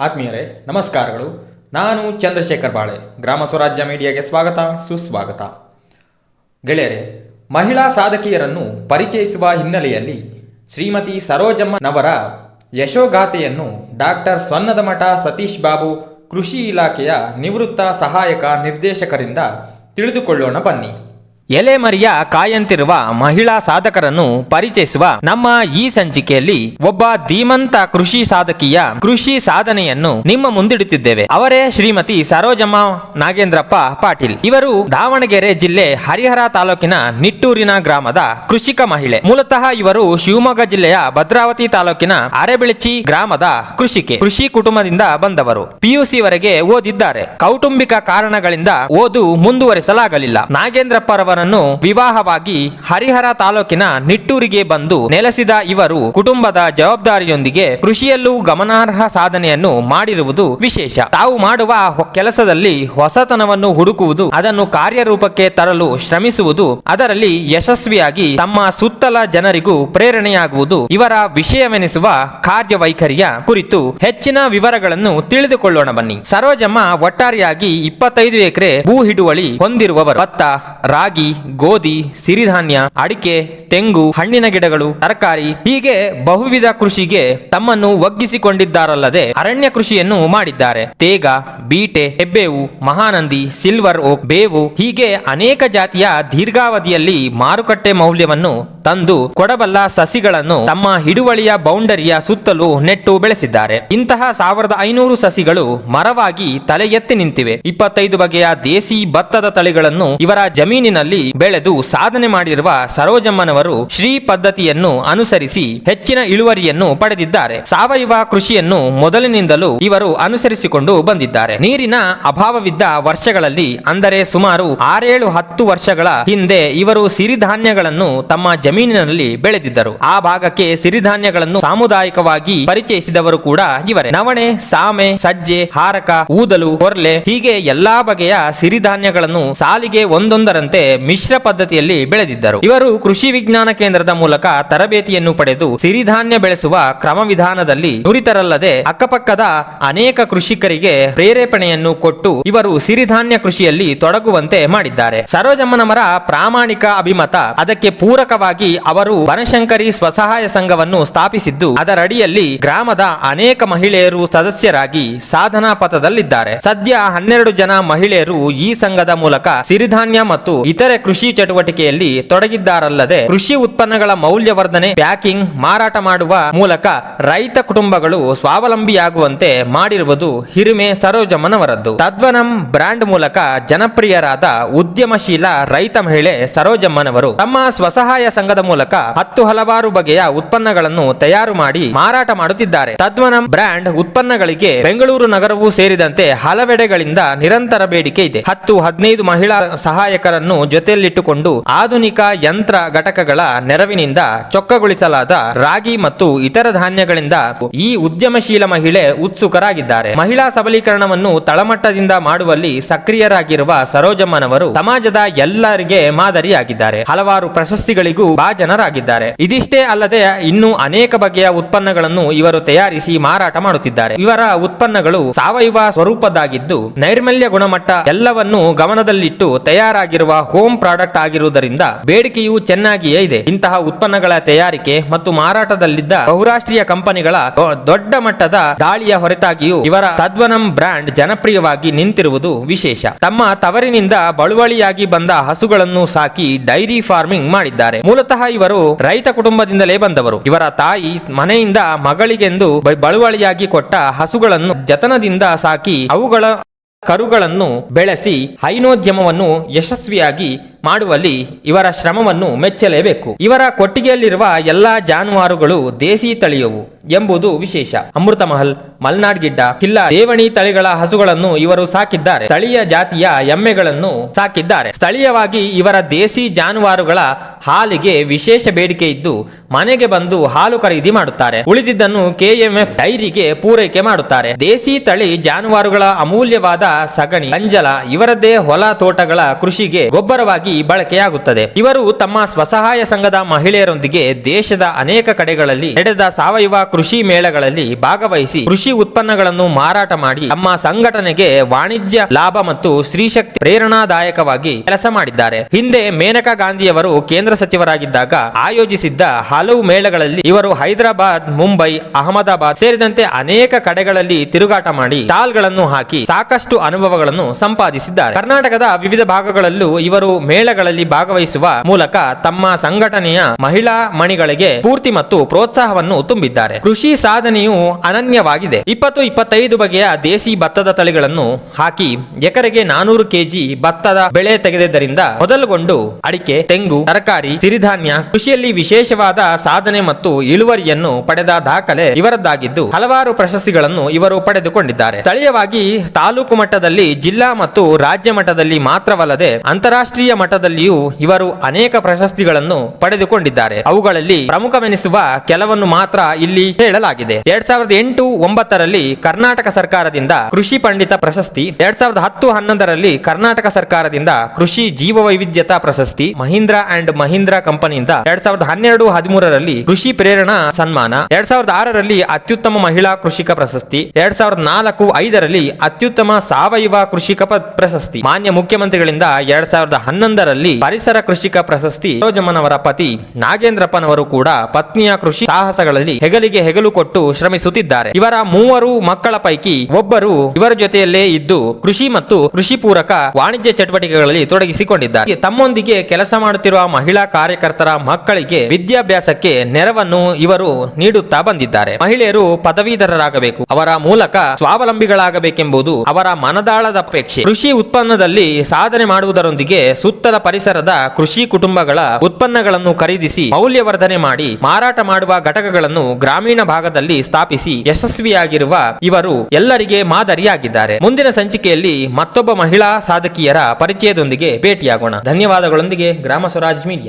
ಆತ್ಮೀಯರೇ, ನಮಸ್ಕಾರಗಳು. ನಾನು ಚಂದ್ರಶೇಖರ್ ಬಾಳೆ. ಗ್ರಾಮ ಸ್ವರಾಜ್ಯ ಮೀಡಿಯಾಗೆ ಸ್ವಾಗತ, ಸುಸ್ವಾಗತ. ಗೆಳೆಯರೆ, ಮಹಿಳಾ ಸಾಧಕಿಯರನ್ನು ಪರಿಚಯಿಸುವ ಹಿನ್ನೆಲೆಯಲ್ಲಿ ಶ್ರೀಮತಿ ಸರೋಜಮ್ಮನವರ ಯಶೋಗಾಥೆಯನ್ನು ಡಾಕ್ಟರ್ ಸ್ವನ್ನದಮಠ ಸತೀಶ್ ಬಾಬು ಕೃಷಿ ಇಲಾಖೆಯ ನಿವೃತ್ತ ಸಹಾಯಕ ನಿರ್ದೇಶಕರಿಂದ ತಿಳಿದುಕೊಳ್ಳೋಣ ಬನ್ನಿ. ಎಲೆಮರಿಯ ಕಾಯಂತಿರುವ ಮಹಿಳಾ ಸಾಧಕರನ್ನು ಪರಿಚಯಿಸುವ ನಮ್ಮ ಈ ಸಂಚಿಕೆಯಲ್ಲಿ ಒಬ್ಬ ಧೀಮಂತ ಕೃಷಿ ಸಾಧಕಿಯ ಕೃಷಿ ಸಾಧನೆಯನ್ನು ನಿಮ್ಮ ಮುಂದಿಡುತ್ತಿದ್ದೇವೆ. ಅವರೇ ಶ್ರೀಮತಿ ಸರೋಜಮ್ಮ ನಾಗೇಂದ್ರಪ್ಪ ಪಾಟೀಲ್. ಇವರು ದಾವಣಗೆರೆ ಜಿಲ್ಲೆ ಹರಿಹರ ತಾಲೂಕಿನ ನಿಟ್ಟೂರಿನ ಗ್ರಾಮದ ಕೃಷಿಕ ಮಹಿಳೆ. ಮೂಲತಃ ಇವರು ಶಿವಮೊಗ್ಗ ಜಿಲ್ಲೆಯ ಭದ್ರಾವತಿ ತಾಲೂಕಿನ ಅರೆಬೆಳಚಿ ಗ್ರಾಮದ ಕೃಷಿಕೆ, ಕೃಷಿ ಕುಟುಂಬದಿಂದ ಬಂದವರು. ಪಿಯುಸಿ ವರೆಗೆ ಓದಿದ್ದಾರೆ. ಕೌಟುಂಬಿಕ ಕಾರಣಗಳಿಂದ ಓದು ಮುಂದುವರೆಸಲಾಗಲಿಲ್ಲ. ಮುಂದುವರಿಸಲಾಗಲಿಲ್ಲ ನಾಗೇಂದ್ರಪ್ಪರವರನ್ನು ವಿವಾಹವಾಗಿ ಹರಿಹರ ತಾಲೂಕಿನ ನಿಟ್ಟೂರಿಗೆ ಬಂದು ನೆಲೆಸಿದ ಇವರು ಕುಟುಂಬದ ಜವಾಬ್ದಾರಿಯೊಂದಿಗೆ ಕೃಷಿಯಲ್ಲೂ ಗಮನಾರ್ಹ ಸಾಧನೆಯನ್ನು ಮಾಡಿರುವುದು ವಿಶೇಷ. ತಾವು ಮಾಡುವ ಕೆಲಸದಲ್ಲಿ ಹೊಸತನವನ್ನು ಹುಡುಕುವುದು, ಅದನ್ನು ಕಾರ್ಯರೂಪಕ್ಕೆ ತರಲು ಶ್ರಮಿಸುವುದು, ಅದರಲ್ಲಿ ಯಶಸ್ವಿಯಾಗಿ ತಮ್ಮ ಸುತ್ತಲ ಜನರಿಗೂ ಪ್ರೇರಣೆಯಾಗುವುದು ಇವರ ವಿಷಯವೆನಿಸುವ ಕಾರ್ಯವೈಖರಿಯ ಕುರಿತು ಹೆಚ್ಚಿನ ವಿವರಗಳನ್ನು ತಿಳಿದುಕೊಳ್ಳೋಣ ಬನ್ನಿ. ಸರೋಜಮ್ಮ ಒಟ್ಟಾರೆಯಾಗಿ ಇಪ್ಪತ್ತೈದು ಎಕರೆ ಭೂ ಹಿಡುವಳಿ ಹೊಂದಿರುವವರು. ಭತ್ತ, ರಾಗಿ ಗೋಧಿ, ಸಿರಿಧಾನ್ಯ, ಅಡಿಕೆ, ತೆಂಗು, ಹಣ್ಣಿನ ಗಿಡಗಳು, ತರಕಾರಿ ಹೀಗೆ ಬಹುವಿಧ ಕೃಷಿಗೆ ತಮ್ಮನ್ನು ಒಗ್ಗಿಸಿಕೊಂಡಿದ್ದಾರಲ್ಲದೆ ಅರಣ್ಯ ಕೃಷಿಯನ್ನು ಮಾಡಿದ್ದಾರೆ. ತೇಗ, ಬೀಟೆ, ಹೆಬ್ಬೇವು, ಮಹಾನಂದಿ, ಸಿಲ್ವರ್ ಓಕ್, ಬೇವು ಹೀಗೆ ಅನೇಕ ಜಾತಿಯ ದೀರ್ಘಾವಧಿಯಲ್ಲಿ ಮಾರುಕಟ್ಟೆ ಮೌಲ್ಯವನ್ನು ತಂದು ಕೊಡಬಲ್ಲ ಸಸಿಗಳನ್ನು ತಮ್ಮ ಹಿಡುವಳಿಯ ಬೌಂಡರಿಯ ಸುತ್ತಲೂ ನೆಟ್ಟು ಬೆಳೆಸಿದ್ದಾರೆ. ಇಂತಹ ಸಾವಿರದ ಐನೂರು ಸಸಿಗಳು ಮರವಾಗಿ ತಲೆ ಎತ್ತಿ ನಿಂತಿವೆ. ಇಪ್ಪತ್ತೈದು ಬಗೆಯ ದೇಸಿ ಭತ್ತದ ತಳಿಗಳನ್ನು ಇವರ ಜಮೀನಿನಲ್ಲಿ ಬೆಳೆದು ಸಾಧನೆ ಮಾಡಿರುವ ಸರೋಜಮ್ಮನವರು ಶ್ರೀ ಪದ್ಧತಿಯನ್ನು ಅನುಸರಿಸಿ ಹೆಚ್ಚಿನ ಇಳುವರಿಯನ್ನು ಪಡೆದಿದ್ದಾರೆ. ಸಾವಯವ ಕೃಷಿಯನ್ನು ಮೊದಲಿನಿಂದಲೂ ಇವರು ಅನುಸರಿಸಿಕೊಂಡು ಬಂದಿದ್ದಾರೆ. ನೀರಿನ ಅಭಾವವಿದ್ದ ವರ್ಷಗಳಲ್ಲಿ, ಅಂದರೆ ಸುಮಾರು ಆರೇಳು ಹತ್ತು ವರ್ಷಗಳ ಹಿಂದೆ ಇವರು ಸಿರಿಧಾನ್ಯಗಳನ್ನು ತಮ್ಮ ಜಮೀನಿನಲ್ಲಿ ಬೆಳೆದಿದ್ದರು. ಆ ಭಾಗಕ್ಕೆ ಸಿರಿಧಾನ್ಯಗಳನ್ನು ಸಾಮುದಾಯಿಕವಾಗಿ ಪರಿಚಯಿಸಿದವರು ಕೂಡ ಇವರೇ. ನವಣೆ, ಸಾಮೆ, ಸಜ್ಜೆ, ಹಾರಕ, ಊದಲು ಕೊರ್ಲೆ ಹೀಗೆ ಎಲ್ಲಾ ಬಗೆಯ ಸಿರಿಧಾನ್ಯಗಳನ್ನು ಸಾಲಿಗೆ ಒಂದೊಂದರಂತೆ ಮಿಶ್ರ ಪದ್ಧತಿಯಲ್ಲಿ ಬೆಳೆದಿದ್ದರು. ಇವರು ಕೃಷಿ ವಿಜ್ಞಾನ ಕೇಂದ್ರದ ಮೂಲಕ ತರಬೇತಿಯನ್ನು ಪಡೆದು ಸಿರಿಧಾನ್ಯ ಬೆಳೆಸುವ ಕ್ರಮ ವಿಧಾನದಲ್ಲಿ ನುರಿತರಲ್ಲದೆ ಅಕ್ಕಪಕ್ಕದ ಅನೇಕ ಕೃಷಿಕರಿಗೆ ಪ್ರೇರೇಪಣೆಯನ್ನು ಕೊಟ್ಟು ಇವರು ಸಿರಿಧಾನ್ಯ ಕೃಷಿಯಲ್ಲಿ ತೊಡಗುವಂತೆ ಮಾಡಿದ್ದಾರೆ. ಸರೋಜಮ್ಮನವರ ಪ್ರಾಮಾಣಿಕ ಅಭಿಮತ ಅದಕ್ಕೆ ಪೂರಕವಾಗಿ ಅವರು ಬನಶಂಕರಿ ಸ್ವಸಹಾಯ ಸಂಘವನ್ನು ಸ್ಥಾಪಿಸಿದ್ದು, ಅದರಡಿಯಲ್ಲಿ ಗ್ರಾಮದ ಅನೇಕ ಮಹಿಳೆಯರು ಸದಸ್ಯರಾಗಿ ಸಾಧನಾ ಪಥದಲ್ಲಿದ್ದಾರೆ. ಸದ್ಯ ಹನ್ನೆರಡು ಜನ ಮಹಿಳೆಯರು ಈ ಸಂಘದ ಮೂಲಕ ಸಿರಿಧಾನ್ಯ ಮತ್ತು ಇತರೆ ಕೃಷಿ ಚಟುವಟಿಕೆಯಲ್ಲಿ ತೊಡಗಿದ್ದಾರಲ್ಲದೆ ಕೃಷಿ ಉತ್ಪನ್ನಗಳ ಮೌಲ್ಯವರ್ಧನೆ, ಪ್ಯಾಕಿಂಗ್, ಮಾರಾಟ ಮಾಡುವ ಮೂಲಕ ರೈತ ಕುಟುಂಬಗಳು ಸ್ವಾವಲಂಬಿಯಾಗುವಂತೆ ಮಾಡಿರುವುದು ಹಿರಿಮೆ ಸರೋಜಮ್ಮನವರದ್ದು. ತದ್ವನಂ ಬ್ರಾಂಡ್ ಮೂಲಕ ಜನಪ್ರಿಯರಾದ ಉದ್ಯಮಶೀಲ ರೈತ ಮಹಿಳೆ ಸರೋಜಮ್ಮನವರು ತಮ್ಮ ಸ್ವಸಹಾಯ ಸಂಘದ ಮೂಲಕ ಹತ್ತು ಹಲವಾರು ಬಗೆಯ ಉತ್ಪನ್ನಗಳನ್ನು ತಯಾರು ಮಾಡಿ ಮಾರಾಟ ಮಾಡುತ್ತಿದ್ದಾರೆ. ತದ್ವನಂ ಬ್ರ್ಯಾಂಡ್ ಉತ್ಪನ್ನಗಳಿಗೆ ಬೆಂಗಳೂರು ನಗರವೂ ಸೇರಿದಂತೆ ಹಲವೆಡೆಗಳಿಂದ ನಿರಂತರ ಬೇಡಿಕೆ ಇದೆ. ಹತ್ತು ಹದಿನೈದು ಮಹಿಳಾ ಸಹಾಯಕರನ್ನು ಜೊತೆಯಲ್ಲಿಟ್ಟುಕೊಂಡು ಆಧುನಿಕ ಯಂತ್ರ ಘಟಕಗಳ ನೆರವಿನಿಂದ ಚೊಕ್ಕಗೊಳಿಸಲಾದ ರಾಗಿ ಮತ್ತು ಇತರ ಧಾನ್ಯಗಳಿಂದ ಈ ಉದ್ಯಮಶೀಲ ಮಹಿಳೆ ಉತ್ಸುಕರಾಗಿದ್ದಾರೆ. ಮಹಿಳಾ ಸಬಲೀಕರಣವನ್ನು ತಳಮಟ್ಟದಿಂದ ಮಾಡುವಲ್ಲಿ ಸಕ್ರಿಯರಾಗಿರುವ ಸರೋಜಮ್ಮನವರು ಸಮಾಜದ ಎಲ್ಲರಿಗೆ ಮಾದರಿಯಾಗಿದ್ದಾರೆ. ಹಲವಾರು ಪ್ರಶಸ್ತಿಗಳಿಗೂ ಭಾಜನರಾಗಿದ್ದಾರೆ. ಇದಿಷ್ಟೇ ಅಲ್ಲದೆ ಇನ್ನೂ ಅನೇಕ ಬಗೆಯ ಉತ್ಪನ್ನಗಳನ್ನು ಇವರು ತಯಾರಿಸಿ ಮಾರಾಟ ಮಾಡುತ್ತಿದ್ದಾರೆ. ಇವರ ಉತ್ಪನ್ನಗಳು ಸಾವಯವ ಸ್ವರೂಪದ್ದಾಗಿದ್ದು ನೈರ್ಮಲ್ಯ ಗುಣಮಟ್ಟ ಎಲ್ಲವನ್ನೂ ಗಮನದಲ್ಲಿಟ್ಟು ತಯಾರಾಗಿರುವ ಹೋಮ್ ಪ್ರಾಡಕ್ಟ್ ಆಗಿರುವುದರಿಂದ ಬೇಡಿಕೆಯು ಚೆನ್ನಾಗಿಯೇ ಇದೆ. ಇಂತಹ ಉತ್ಪನ್ನಗಳ ತಯಾರಿಕೆ ಮತ್ತು ಮಾರಾಟದಲ್ಲಿದ್ದ ಬಹುರಾಷ್ಟ್ರೀಯ ಕಂಪನಿಗಳ ದೊಡ್ಡ ಮಟ್ಟದ ದಾಳಿಯ ಹೊರತಾಗಿಯೂ ಇವರ ತದ್ವನಂ ಬ್ರ್ಯಾಂಡ್ ಜನಪ್ರಿಯವಾಗಿ ನಿಂತಿರುವುದು ವಿಶೇಷ. ತಮ್ಮ ತವರಿನಿಂದ ಬಳುವಳಿಯಾಗಿ ಬಂದ ಹಸುಗಳನ್ನು ಸಾಕಿ ಡೈರಿ ಫಾರ್ಮಿಂಗ್ ಮಾಡಿದ್ದಾರೆ. ಮೂಲತಃ ಇವರು ರೈತ ಕುಟುಂಬದಿಂದಲೇ ಬಂದವರು. ಇವರ ತಾಯಿ ಮನೆಯಿಂದ ಮಗಳಿಗೆಂದು ಬಳುವಳಿಯಾಗಿ ಕೊಟ್ಟ ಹಸುಗಳನ್ನು ಜತನದಿಂದ ಸಾಕಿ ಅವುಗಳ ಕರುಗಳನ್ನು ಬೆಳೆಸಿ ಹೈನೋದ್ಯಮವನ್ನು ಯಶಸ್ವಿಯಾಗಿ ಮಾಡುವಲ್ಲಿ ಇವರ ಶ್ರಮವನ್ನು ಮೆಚ್ಚಲೇಬೇಕು. ಇವರ ಕೊಟ್ಟಿಗೆಯಲ್ಲಿರುವ ಎಲ್ಲಾ ಜಾನುವಾರುಗಳು ದೇಸಿ ತಳಿಯವು ಎಂಬುದು ವಿಶೇಷ. ಅಮೃತ ಮಹಲ್ ಮಲ್ನಾಡ್ ಗಿಡ್ಡ ಕಿಲ್ಲ ದೇವಣಿ ತಳಿಗಳ ಹಸುಗಳನ್ನು ಇವರು ಸಾಕಿದ್ದಾರೆ. ಸ್ಥಳೀಯ ಜಾತಿಯ ಎಮ್ಮೆಗಳನ್ನು ಸಾಕಿದ್ದಾರೆ. ಸ್ಥಳೀಯವಾಗಿ ಇವರ ದೇಸಿ ಜಾನುವಾರುಗಳ ಹಾಲಿಗೆ ವಿಶೇಷ ಬೇಡಿಕೆ ಇದ್ದು, ಮನೆಗೆ ಬಂದು ಹಾಲು ಖರೀದಿ ಮಾಡುತ್ತಾರೆ. ಉಳಿದಿದ್ದನ್ನು ಕೆಎಂಎಫ್ ಡೈರಿಗೆ ಪೂರೈಕೆ ಮಾಡುತ್ತಾರೆ. ದೇಸಿ ತಳಿ ಜಾನುವಾರುಗಳ ಅಮೂಲ್ಯವಾದ ಸಗಣಿ, ಅಂಜಲ ಇವರದೇ ಹೊಲ ತೋಟಗಳ ಕೃಷಿಗೆ ಗೊಬ್ಬರವಾಗಿ ಬಳಕೆಯಾಗುತ್ತದೆ. ಇವರು ತಮ್ಮ ಸ್ವಸಹಾಯ ಸಂಘದ ಮಹಿಳೆಯರೊಂದಿಗೆ ದೇಶದ ಅನೇಕ ಕಡೆಗಳಲ್ಲಿ ನಡೆದ ಸಾವಯವ ಕೃಷಿ ಮೇಳಗಳಲ್ಲಿ ಭಾಗವಹಿಸಿ ಕೃಷಿ ಉತ್ಪನ್ನಗಳನ್ನು ಮಾರಾಟ ಮಾಡಿ ತಮ್ಮ ಸಂಘಟನೆಗೆ ವಾಣಿಜ್ಯ ಲಾಭ ಮತ್ತು ಸ್ತ್ರೀಶಕ್ತಿ ಪ್ರೇರಣಾದಾಯಕವಾಗಿ ಕೆಲಸ ಮಾಡಿದ್ದಾರೆ. ಹಿಂದೆ ಮೇನಕಾ ಗಾಂಧಿಯವರು ಕೇಂದ್ರ ಸಚಿವರಾಗಿದ್ದಾಗ ಆಯೋಜಿಸಿದ್ದ ಹಲವು ಮೇಳಗಳಲ್ಲಿ ಇವರು ಹೈದರಾಬಾದ್, ಮುಂಬೈ, ಅಹಮದಾಬಾದ್ ಸೇರಿದಂತೆ ಅನೇಕ ಕಡೆಗಳಲ್ಲಿ ತಿರುಗಾಟ ಮಾಡಿ ಸ್ಟಾಲ್ಗಳನ್ನು ಹಾಕಿ ಸಾಕಷ್ಟು ಅನುಭವಗಳನ್ನು ಸಂಪಾದಿಸಿದ್ದಾರೆ. ಕರ್ನಾಟಕದ ವಿವಿಧ ಭಾಗಗಳಲ್ಲೂ ಇವರು ಮೇಳಗಳಲ್ಲಿ ಭಾಗವಹಿಸುವ ಮೂಲಕ ತಮ್ಮ ಸಂಘಟನೆಯ ಮಹಿಳಾ ಮಣಿಗಳಿಗೆ ಪೂರ್ತಿ ಮತ್ತು ಪ್ರೋತ್ಸಾಹವನ್ನು ತುಂಬಿದ್ದಾರೆ. ಕೃಷಿ ಸಾಧನೆಯು ಅನನ್ಯವಾಗಿದೆ. ಇಪ್ಪತ್ತು ಇಪ್ಪತ್ತೈದು ಬಗೆಯ ದೇಸಿ ಭತ್ತದ ತಳಿಗಳನ್ನು ಹಾಕಿ ಎಕರೆಗೆ ನಾನೂರು ಕೆಜಿ ಭತ್ತದ ಬೆಳೆ ತೆಗೆದಿದ್ದರಿಂದ ಮೊದಲುಗೊಂಡು ಅಡಿಕೆ, ತೆಂಗು, ತರಕಾರಿ, ಸಿರಿಧಾನ್ಯ, ಕೃಷಿಯಲ್ಲಿ ವಿಶೇಷವಾದ ಸಾಧನೆ ಮತ್ತು ಇಳುವರಿಯನ್ನು ಪಡೆದ ದಾಖಲೆ ಇವರದ್ದಾಗಿದ್ದು, ಹಲವಾರು ಪ್ರಶಸ್ತಿಗಳನ್ನು ಇವರು ಪಡೆದುಕೊಂಡಿದ್ದಾರೆ. ಸ್ಥಳೀಯವಾಗಿ ತಾಲೂಕು ಮಟ್ಟದಲ್ಲಿ ಜಿಲ್ಲಾ ಮತ್ತು ರಾಜ್ಯ ಮಟ್ಟದಲ್ಲಿ ಮಾತ್ರವಲ್ಲದೆ ಅಂತಾರಾಷ್ಟ್ರೀಯ ಮಟ್ಟದಲ್ಲಿಯೂ ಇವರು ಅನೇಕ ಪ್ರಶಸ್ತಿಗಳನ್ನು ಪಡೆದುಕೊಂಡಿದ್ದಾರೆ. ಅವುಗಳಲ್ಲಿ ಪ್ರಮುಖವೆನಿಸುವ ಕೆಲವನ್ನು ಮಾತ್ರ ಇಲ್ಲಿ ಹೇಳಲಾಗಿದೆ. ಎರಡ್ ಸಾವಿರದ ಎಂಟು ಒಂಬತ್ತರಲ್ಲಿ ಕರ್ನಾಟಕ ಸರ್ಕಾರದಿಂದ ಕೃಷಿ ಪಂಡಿತ ಪ್ರಶಸ್ತಿ, ಎರಡ್ ಸಾವಿರದ ಹತ್ತು ಹನ್ನೊಂದರಲ್ಲಿ ಕರ್ನಾಟಕ ಸರ್ಕಾರದಿಂದ ಕೃಷಿ ಜೀವ ವೈವಿಧ್ಯತಾ ಪ್ರಶಸ್ತಿ, ಮಹೀಂದ್ರ ಅಂಡ್ ಮಹೀಂದ್ರ ಕಂಪನಿಯಿಂದ ಎರಡ್ ಸಾವಿರದ ಹನ್ನೆರಡು ಹದಿಮೂರರಲ್ಲಿ ಕೃಷಿ ಪ್ರೇರಣಾ ಸನ್ಮಾನ, ಎರಡ್ ಸಾವಿರದ ಆರರಲ್ಲಿ ಅತ್ಯುತ್ತಮ ಮಹಿಳಾ ಕೃಷಿಕ ಪ್ರಶಸ್ತಿ, ಎರಡ್ ಸಾವಿರದ ನಾಲ್ಕು ಐದರಲ್ಲಿ ಅತ್ಯುತ್ತಮ ಸಾವಯವ ಕೃಷಿಕ ಪ್ರಶಸ್ತಿ. ಮಾನ್ಯ ಮುಖ್ಯಮಂತ್ರಿಗಳಿಂದ ಎರಡ್ ಸಾವಿರದ ಹನ್ನೊಂದರಲ್ಲಿ ಪರಿಸರ ಕೃಷಿಕ ಪ್ರಶಸ್ತಿ ಸರೋಜಮ್ಮನವರ ಪತಿ ನಾಗೇಂದ್ರಪ್ಪನವರು ಕೂಡ ಪತ್ನಿಯ ಕೃಷಿ ಸಾಹಸಗಳಲ್ಲಿ ಹೆಗಲಿಗೆ ಹೆಗಲು ಕೊಟ್ಟು ಶ್ರಮಿಸುತ್ತಿದ್ದಾರೆ. ಇವರ ಮೂವರು ಮಕ್ಕಳ ಪೈಕಿ ಒಬ್ಬರು ಇವರ ಜೊತೆಯಲ್ಲೇ ಇದ್ದು ಕೃಷಿ ಮತ್ತು ಕೃಷಿ ಪೂರಕ ವಾಣಿಜ್ಯ ಚಟುವಟಿಕೆಗಳಲ್ಲಿ ತೊಡಗಿಸಿಕೊಂಡಿದ್ದಾರೆ. ತಮ್ಮೊಂದಿಗೆ ಕೆಲಸ ಮಾಡುತ್ತಿರುವ ಮಹಿಳಾ ಕಾರ್ಯಕರ್ತರ ಮಕ್ಕಳಿಗೆ ವಿದ್ಯಾಭ್ಯಾಸಕ್ಕೆ ನೆರವನ್ನು ಇವರು ನೀಡುತ್ತಾ ಬಂದಿದ್ದಾರೆ. ಮಹಿಳೆಯರು ಪದವೀಧರರಾಗಬೇಕು. ಅವರ ಮೂಲಕ ಸ್ವಾವಲಂಬಿಗಳಾಗಬೇಕೆಂಬುದು ಅವರ ಮನದಾಳದ ಅಪೇಕ್ಷೆ. ಕೃಷಿ ಉತ್ಪನ್ನದಲ್ಲಿ ಸಾಧನೆ ಮಾಡುವುದರೊಂದಿಗೆ ಸುತ್ತಲ ಪರಿಸರದ ಕೃಷಿ ಕುಟುಂಬಗಳ ಉತ್ಪನ್ನಗಳನ್ನು ಖರೀದಿಸಿ ಮೌಲ್ಯವರ್ಧನೆ ಮಾಡಿ ಮಾರಾಟ ಮಾಡುವ ಘಟಕಗಳನ್ನು ಗ್ರಾಮೀಣ ಭಾಗದಲ್ಲಿ ಸ್ಥಾಪಿಸಿ ಯಶಸ್ವಿಯಾಗಿರುವ ಇವರು ಎಲ್ಲರಿಗೆ ಮಾದರಿಯಾಗಿದ್ದಾರೆ. ಮುಂದಿನ ಸಂಚಿಕೆಯಲ್ಲಿ ಮತ್ತೊಬ್ಬ ಮಹಿಳಾ ಸಾಧಕಿಯರ ಪರಿಚಯದೊಂದಿಗೆ ಭೇಟಿಯಾಗೋಣ. ಧನ್ಯವಾದಗಳೊಂದಿಗೆ ಗ್ರಾಮ ಸ್ವರಾಜ್ ಮೀಡಿಯಾ.